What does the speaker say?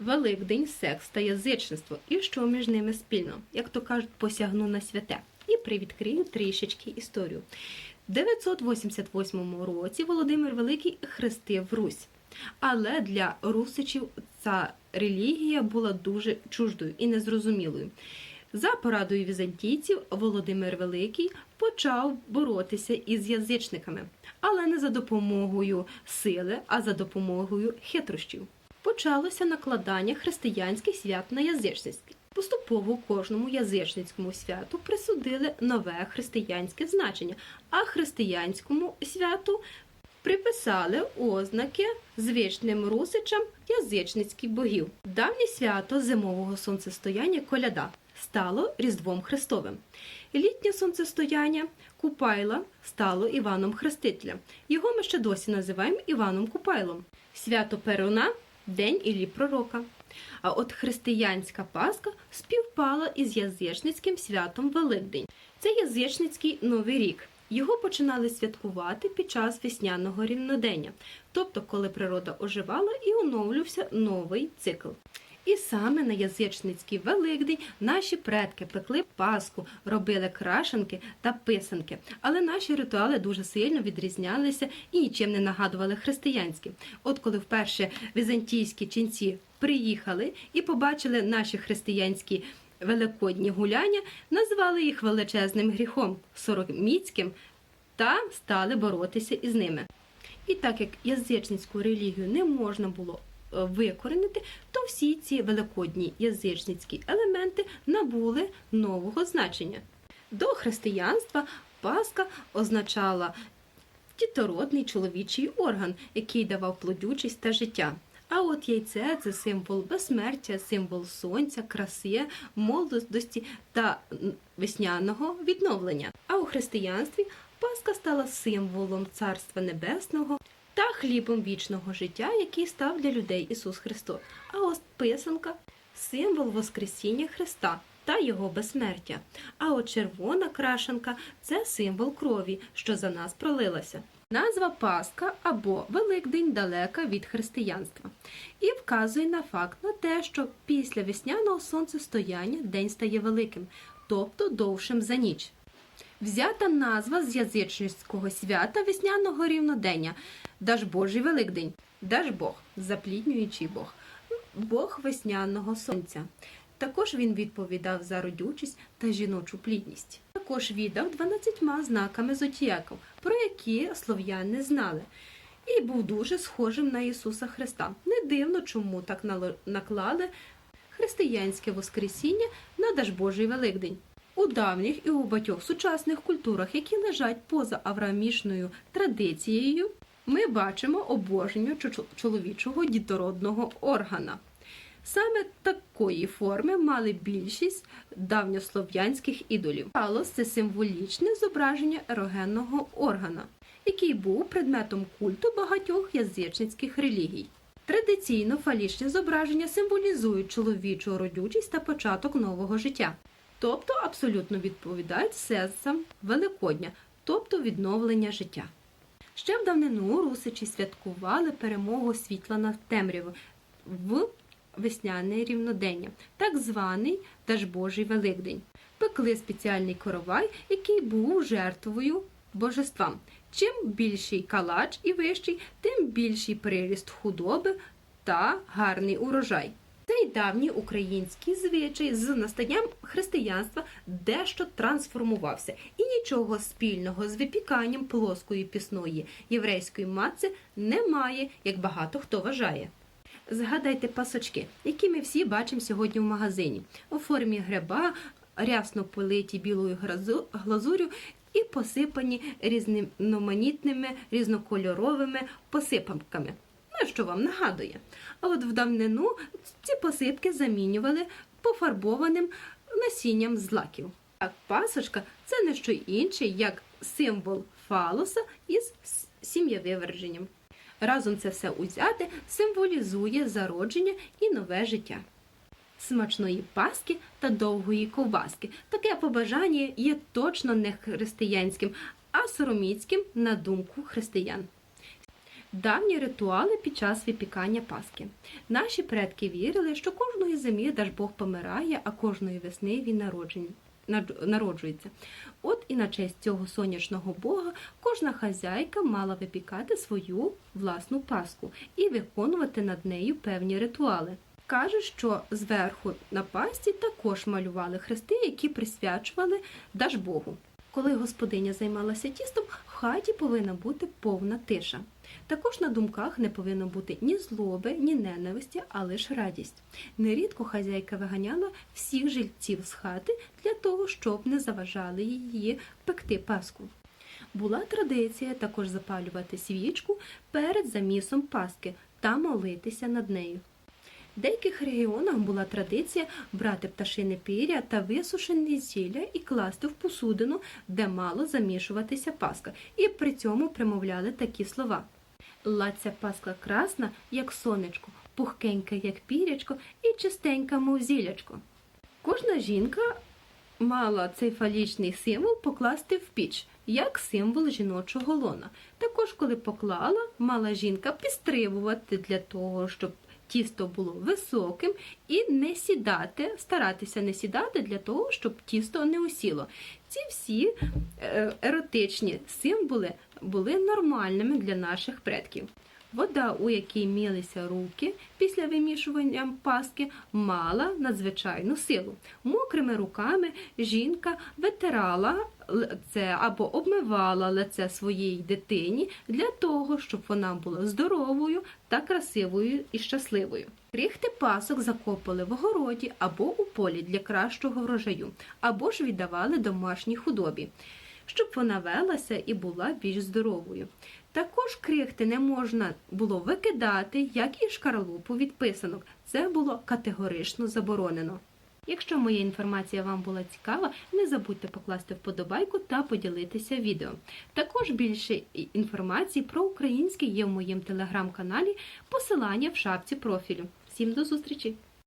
Великдень, секс та язичництво, і що між ними спільно, як то кажуть, посягну на святе. І привідкрию трішечки історію. В 988 році Володимир Великий хрестив Русь. Але для русичів ця релігія була дуже чуждою і незрозумілою. За порадою візантійців Володимир Великий почав боротися із язичниками, але не за допомогою сили, а за допомогою хитрощів. Почалося накладання християнських свят на язичницькі. Поступово кожному язичницькому святу присудили нове християнське значення, а християнському святу приписали ознаки звичним русичам язичницьких богів. Давнє свято зимового сонцестояння коляда стало Різдвом Христовим. Літнє сонцестояння Купайла стало Іваном Хрестителем. Його ми ще досі називаємо Іваном Купайлом. Свято Перуна День Іллі Пророка. А от християнська Пасха співпала із язичницьким святом Великдень. Це язичницький Новий рік. Його починали святкувати під час весняного рівнодення, тобто коли природа оживала і оновлювався новий цикл. І саме на язичницький Великдень наші предки пекли паску, робили крашенки та писанки. Але наші ритуали дуже сильно відрізнялися і нічим не нагадували християнські. От коли вперше візантійські ченці приїхали і побачили наші християнські великодні гуляння, назвали їх величезним гріхом сороміцьким та стали боротися із ними. І так як язичницьку релігію не можна було викоренити, то всі ці великодні язичницькі елементи набули нового значення. До християнства Пасха означала дітородний чоловічий орган, який давав плодючість та життя. А от яйце це символ безсмертя, символ сонця, краси, молодості та весняного відновлення. А у християнстві Пасха стала символом Царства Небесного та хлібом вічного життя, який став для людей Ісус Христос. А ось писанка символ Воскресіння Христа та Його безсмертя. А от червона крашенка це символ крові, що за нас пролилася. Назва Пасха або Великдень далека від християнства і вказує на факт на те, що після весняного сонцестояння день стає великим, тобто довшим за ніч. Взята назва з язичницького свята весняного рівнодення Дажбожий Великдень. Дажбог, запліднюючий Бог, Бог весняного сонця. Також він відповідав за родючість та жіночу плідність. Також віддав 12 знаками зодіаків, про які слов'яни знали, і був дуже схожим на Ісуса Христа. Не дивно, чому так наклали християнське Воскресіння на Дажбожий Великдень. У давніх і у багатьох сучасних культурах, які лежать поза авраамічною традицією, ми бачимо обожнення чоловічого дітородного органа. Саме такої форми мали більшість давньослов'янських ідолів. Фалос – це символічне зображення ерогенного органа, який був предметом культу багатьох язичницьких релігій. Традиційно фалічні зображення символізують чоловічу родючість та початок нового життя, тобто абсолютно відповідають сенсам Великодня, тобто відновлення життя. Ще в давнину русичі святкували перемогу світла над темрявою в весняне рівнодення, так званий Дажбожий Великдень. Пекли спеціальний коровай, який був жертвою божествам. Чим більший калач і вищий, тим більший приріст худоби та гарний урожай. Цей давній український звичай з настанням християнства дещо трансформувався, і нічого спільного з випіканням плоскої пісної єврейської матці немає, як багато хто вважає. Згадайте пасочки, які ми всі бачимо сьогодні в магазині, у формі гриба, рясно политі білою глазурю і посипані різноманітними різнокольоровими посипанками. Ну, що вам нагадує? А от в давнину ці посипки замінювали пофарбованим насінням злаків. А пасочка це не що інше, як символ фалоса із с- сім'євиверженням. Разом це все узяте символізує зародження і нове життя. Смачної паски та довгої ковбаски. Таке побажання є точно не християнським, а сороміцьким на думку християн. Давні ритуали під час випікання Паски. Наші предки вірили, що кожної зими Дажбог помирає, а кожної весни він народжень- народжується. От і на честь цього сонячного бога кожна хазяйка мала випікати свою власну паску і виконувати над нею певні ритуали. Кажуть, що зверху на пасті також малювали хрести, які присвячували Дажбогу. Коли господиня займалася тістом, в хаті повинна бути повна тиша. Також на думках не повинно бути ні злоби, ні ненависті, а лише радість. Нерідко хазяйка виганяла всіх жильців з хати для того, щоб не заважали її пекти паску. Була традиція також запалювати свічку перед замісом паски та молитися над нею. В деяких регіонах була традиція брати пташине пір'я та висушені зілля і класти в посудину, де мало замішуватися паска, і при цьому примовляли такі слова: Лаця паска красна, як сонечко, пухкенька, як пірячко, і чистенька, мов зілячко. Кожна жінка мала цей фалічний символ покласти в піч, як символ жіночого лона. Також, коли поклала, мала жінка підстрибувати для того, щоб тісто було високим, і не сідати, старатися не сідати для того, щоб тісто не усіло. Ці всі е, еротичні символи були нормальними для наших предків. Вода, у якій милися руки після вимішування паски, мала надзвичайну силу. Мокрими руками жінка витирала лице або обмивала лице своїй дитині для того, щоб вона була здоровою та красивою і щасливою. Крихти пасок закопали в огороді або у полі для кращого врожаю, або ж віддавали домашній худобі щоб вона велася і була більш здоровою. Також крихти не можна було викидати, як і шкарлупу від писанок. Це було категорично заборонено. Якщо моя інформація вам була цікава, не забудьте покласти вподобайку та поділитися відео. Також більше інформації про українське є в моєму телеграм-каналі, посилання в шапці профілю. Всім до зустрічі!